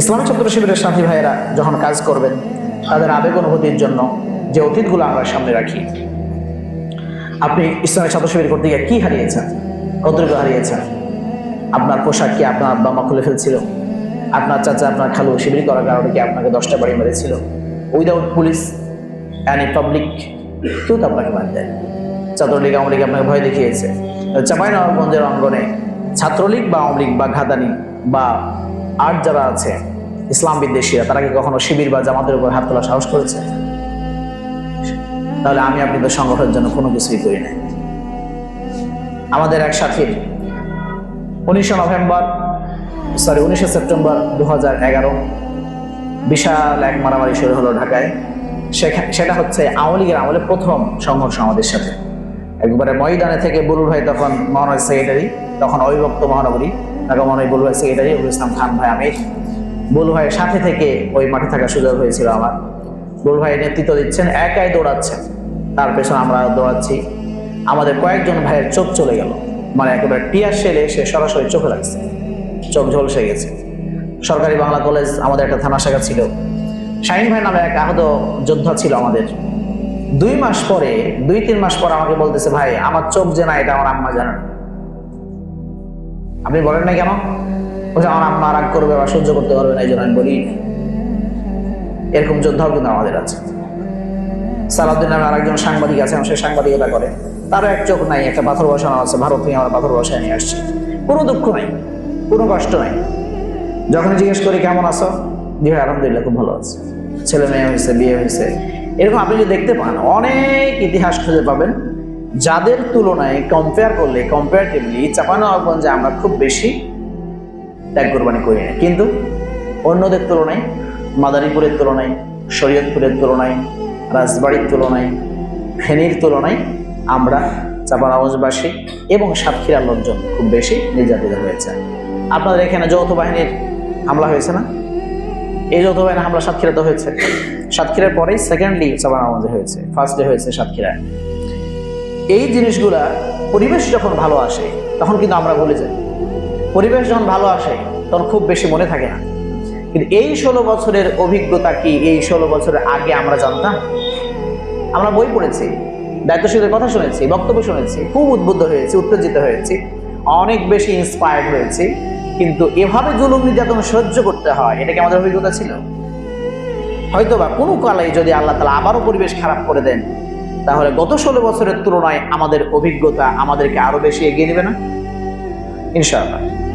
Islamic ছাত্র শিবিরের সাথী ভাইয়েরা যখন কাজ করবেন, তাদের আবেগ অনুভূতির জন্য যে অতীতগুলো আমরা সামনে রাখি। আপনি ইসলামিক ছাত্র শিবির করতে গিয়ে কি হারিয়েছেন? কতটুকু হারিয়েছেন? আপনার পোশাক কি আপনার আব্বা মা খুলে ফেলছিল? আপনার চাচা, আপনার খালু শিবির করার কারণে কি আপনাকে দশটা বাড়ি মেরেছিল? উইদাউট পুলিশ অ্যানি পাবলিক কেউ তো আপনাকে মার দেয় ছাত্রলীগ আওয়ামী লীগ আপনাকে ভয় দেখিয়েছে। চাঁপাইনবাবগঞ্জের অঙ্গনে ছাত্রলীগ বা আওয়ামী লীগ বা ঘাদানি বা আর যারা আছে ইসলাম বিদ্বেষীরা, তারা কি কখনো শিবির বা জামাতের উপর হাত তোলা সাহস করেছে? তাহলে আমি আপনাদের সংগঠনের জন্য কোনো কিছুই করি নাই। আমাদের এক সাথীর উনিশে নভেম্বর সরি উনিশে সেপ্টেম্বর দু বিশাল এক মারামারি শুরু হলো ঢাকায়। সেটা হচ্ছে আওয়ামী লীগের আমলে প্রথম সংঘর্ষ আমাদের সাথে। একবারে ময়দানে থেকে বুলুর ভাই তখন মহানগর সেক্রেটারি তখন অবিভক্ত মহানগরী। মনে হয় বুলু ভাই সেক্রেটারি অবুল ইসলাম খান ভাই আমির বুলু ভাইয়ের সাথে থেকে ওই মাঠে থাকার সুযোগ হয়েছিল আমার। বুলু ভাই নেতৃত্ব দিচ্ছেন, একাই দৌড়াচ্ছেন। তার পেছনে আমরা দৌড়াচ্ছি। আমাদের কয়েকজন ভাইয়ের চোখ চলে গেল। মানে একেবারে টিয়ার সেলে সে সরাসরি চোখে লাগছে। চোখ ঝলসে গেছে। সরকারি বাংলা কলেজ আমাদের একটা থানা শাখা ছিল। শাহিন ভাই নামে এক আহত যোদ্ধা ছিল আমাদের। দুই মাস পরে, দুই তিন মাস পর আমাকে বলতেছে, ভাই, আমার চোখ যে না, এটা আমার আম্মা জানেন আপনি বলেন না কেন? বলছে আমার আম্মা রাগ করবে বা সহ্য করতে পারবে না, এই জন্য আমি বলি এরকম যোদ্ধাও কিন্তু আমাদের আছে। সালাউদ্দিন নামে আরেকজন সাংবাদিক আছে সে সাংবাদিকতা করে। তারও এক চোখ নাই, একটা পাথর বসানো আছে, ভারত থেকে আমরা পাথর বসায় নিয়ে আসছি। কোনো দুঃখ নাই, কোনো কষ্ট নাই। যখন জিজ্ঞেস করি, কেমন আছো? জি ভাই, আলহামদুলিল্লাহ, খুব ভালো আছে। ছেলে মেয়ে হয়েছে, বিয়ে হয়েছে। এরকম আপনি যদি দেখতে পান, অনেক ইতিহাস খুঁজে পাবেন। যাদের তুলনায় কম্পেয়ার করলে কম্পারেটিভলি চাপানোগঞ্জে আমরা খুব বেশি ত্যাগ কোরবানি করি না। কিন্তু অন্যদের তুলনায়, মাদারীপুরের তুলনায়, শরীয়তপুরের তুলনায়, রাজবাড়ির তুলনায়, ফেনীর তুলনায় আমরা চাপানাগঞ্জবাসী এবং সাতক্ষীরার লোকজন খুব বেশি নির্যাতিত হয়েছে। আপনাদের এখানে যৌথ বাহিনীর হামলা হয়েছে না? এই যৌথ বাহিনীর হামলা সাতক্ষীরাতে হয়েছে। সাতক্ষীরার পরেই সেকেন্ডলি চাপানাগঞ্জে হয়েছে ফার্স্ট হয়েছে সাতক্ষীরায়। এই জিনিসগুলা পরিবেশ যখন ভালো আসে, তখন কিন্তু আমরা ভুলে যাই। পরিবেশ যখন ভালো আসে, তখন খুব বেশি মনে থাকে না। কিন্তু এই ষোলো বছরের অভিজ্ঞতা কি এই ষোলো বছরের আগে আমরা জানতাম? আমরা বই পড়েছি দায়িত্বশীলের কথা শুনেছি, বক্তব্য শুনেছি, খুব উদ্বুদ্ধ হয়েছি, উত্তেজিত হয়েছি, অনেক বেশি ইন্সপায়ার্ড হয়েছি। কিন্তু এভাবে জুলুম নির্যাতন সহ্য করতে হয়, এটা কি আমাদের অভিজ্ঞতা ছিল? হয়তোবা কোনো কালে যদি আল্লাহ তালা আবারও পরিবেশ খারাপ করে দেন তাহলে গত ষোলো বছরের তুলনায় আমাদের অভিজ্ঞতা আমাদেরকে আরও বেশি এগিয়ে দেবে না? ইনশাআল্লাহ।